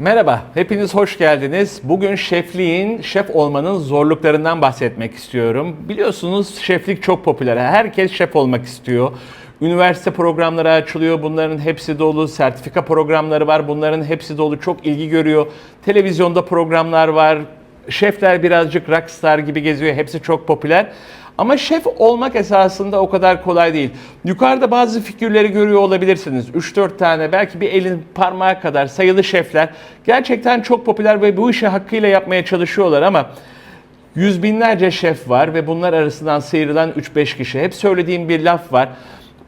Merhaba, hepiniz hoş geldiniz. Bugün şefliğin, şef olmanın zorluklarından bahsetmek istiyorum. Biliyorsunuz şeflik çok popüler. Herkes şef olmak istiyor. Üniversite programları açılıyor. Bunların hepsi dolu. Sertifika programları var. Bunların hepsi dolu. Çok ilgi görüyor. Televizyonda programlar var. Şefler birazcık rockstar gibi geziyor. Hepsi çok popüler. Ama şef olmak esasında o kadar kolay değil. Yukarıda bazı figürleri görüyor olabilirsiniz. 3-4 tane belki bir elin parmağı kadar sayılı şefler gerçekten çok popüler ve bu işi hakkıyla yapmaya çalışıyorlar ama yüz binlerce şef var ve bunlar arasından sıyrılan 3-5 kişi. Hep söylediğim bir laf var.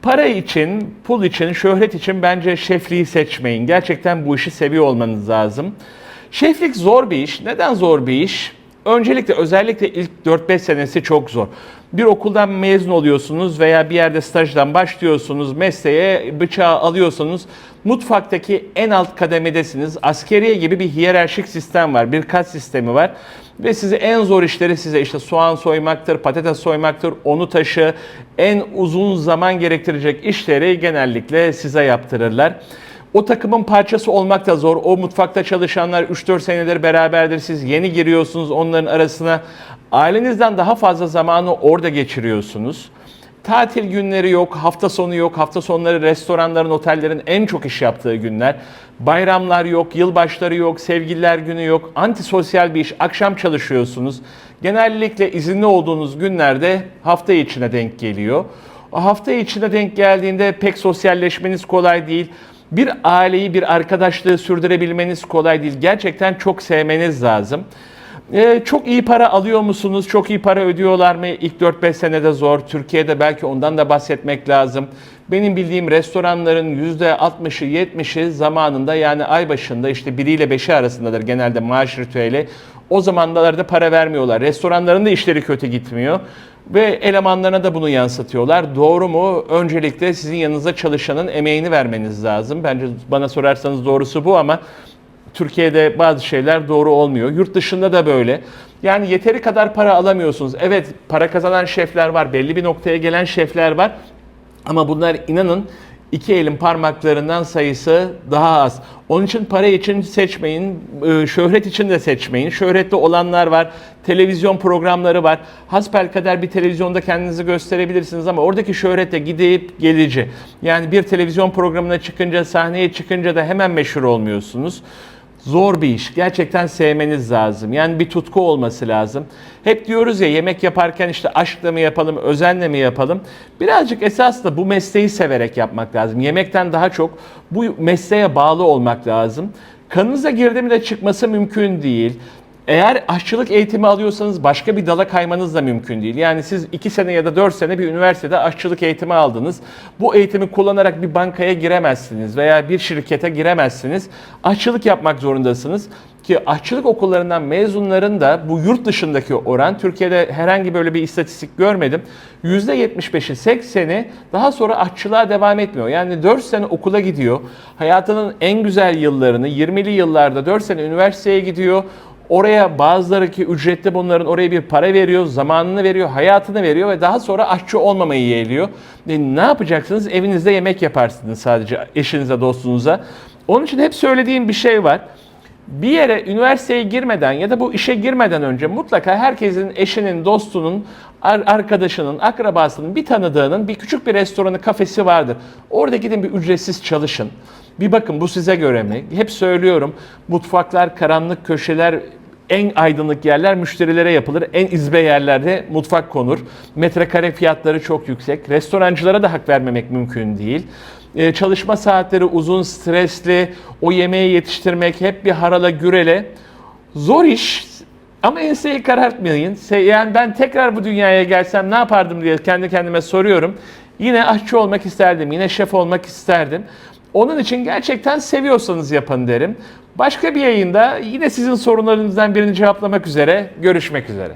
Para için, pul için, şöhret için bence şefliği seçmeyin. Gerçekten bu işi seviyor olmanız lazım. Şeflik zor bir iş. Neden zor bir iş? Öncelikle özellikle ilk 4-5 senesi çok zor. Bir okuldan mezun oluyorsunuz veya bir yerde stajdan başlıyorsunuz, mesleğe bıçağı alıyorsunuz. Mutfaktaki en alt kademedesiniz. Askeriye gibi bir hiyerarşik sistem var, bir kat sistemi var. Ve size en zor işleri size işte soğan soymaktır, patates soymaktır, onu taşı, en uzun zaman gerektirecek işleri genellikle size yaptırırlar. O takımın parçası olmak da zor. O mutfakta çalışanlar 3-4 senedir beraberdir. Siz yeni giriyorsunuz onların arasına. Ailenizden daha fazla zamanı orada geçiriyorsunuz. Tatil günleri yok, hafta sonu yok. Hafta sonları restoranların, otellerin en çok iş yaptığı günler. Bayramlar yok, yılbaşları yok, sevgililer günü yok. Antisosyal bir iş. Akşam çalışıyorsunuz. Genellikle izinli olduğunuz günlerde hafta içine denk geliyor. O hafta içine denk geldiğinde pek sosyalleşmeniz kolay değil. Bir aileyi, bir arkadaşlığı sürdürebilmeniz kolay değil. Gerçekten çok sevmeniz lazım. Ee, çok iyi para alıyor musunuz? Çok iyi para ödüyorlar mı? İlk 4-5 senede zor. Türkiye'de belki ondan da bahsetmek lazım. Benim bildiğim restoranların %60'ı 70'i zamanında yani ay başında işte 1 ile 5'i arasındadır genelde maaş ritüeli. O zamanlarda para vermiyorlar. Restoranların da işleri kötü gitmiyor. Ve elemanlarına da bunu yansıtıyorlar. Doğru mu? Öncelikle sizin yanınızda çalışanın emeğini vermeniz lazım. Bence bana sorarsanız doğrusu bu ama Türkiye'de bazı şeyler doğru olmuyor. Yurt dışında da böyle. Yani yeteri kadar para alamıyorsunuz. Evet para kazanan şefler var. Belli bir noktaya gelen şefler var. Ama bunlar inanın iki elin parmaklarından sayısı daha az. Onun için para için seçmeyin, e, şöhret için de seçmeyin. Şöhretli olanlar var, televizyon programları var. Hasbelkader bir televizyonda kendinizi gösterebilirsiniz ama oradaki şöhret de gidip gelici. Yani bir televizyon programına çıkınca, sahneye çıkınca da hemen meşhur olmuyorsunuz. Zor bir iş. Gerçekten sevmeniz lazım. Yani bir tutku olması lazım. Hep diyoruz ya yemek yaparken işte aşkla mı yapalım, özenle mi yapalım? Birazcık esas da bu mesleği severek yapmak lazım. Yemekten daha çok bu mesleğe bağlı olmak lazım. Kanınıza girdi mi de çıkması mümkün değil. Eğer aşçılık eğitimi alıyorsanız başka bir dala kaymanız da mümkün değil. Yani siz 2 sene ya da 4 sene bir üniversitede aşçılık eğitimi aldınız. Bu eğitimi kullanarak bir bankaya giremezsiniz veya bir şirkete giremezsiniz. Aşçılık yapmak zorundasınız. Ki aşçılık okullarından mezunların da bu yurt dışındaki oran, Türkiye'de herhangi böyle bir istatistik görmedim. %75'i 80'i daha sonra aşçılığa devam etmiyor. Yani 4 sene okula gidiyor. Hayatının en güzel yıllarını 20'li yıllarda 4 sene üniversiteye gidiyor. Oraya bazıları ki ücretli bunların oraya bir para veriyor, zamanını veriyor, hayatını veriyor ve daha sonra aşçı olmamayı yeğliyor. E, ne yapacaksınız? Evinizde yemek yaparsınız sadece eşinize, dostunuza. Onun için hep söylediğim bir şey var. Bir yere üniversiteye girmeden ya da bu işe girmeden önce mutlaka herkesin eşinin, dostunun, ar- arkadaşının, akrabasının, bir tanıdığının bir küçük bir restoranı, kafesi vardır. Orada gidin bir ücretsiz çalışın. Bir bakın bu size göre mi? Hep söylüyorum mutfaklar, karanlık köşeler, en aydınlık yerler müşterilere yapılır. En izbe yerlerde mutfak konur. Metrekare fiyatları çok yüksek. Restorancılara da hak vermemek mümkün değil. Ee, çalışma saatleri uzun, stresli. O yemeği yetiştirmek hep bir harala gürele. Zor iş ama enseyi karartmayın. Yani ben tekrar bu dünyaya gelsem ne yapardım diye kendi kendime soruyorum. Yine aşçı olmak isterdim, yine şef olmak isterdim. Onun için gerçekten seviyorsanız yapın derim. Başka bir yayında yine sizin sorunlarınızdan birini cevaplamak üzere görüşmek üzere.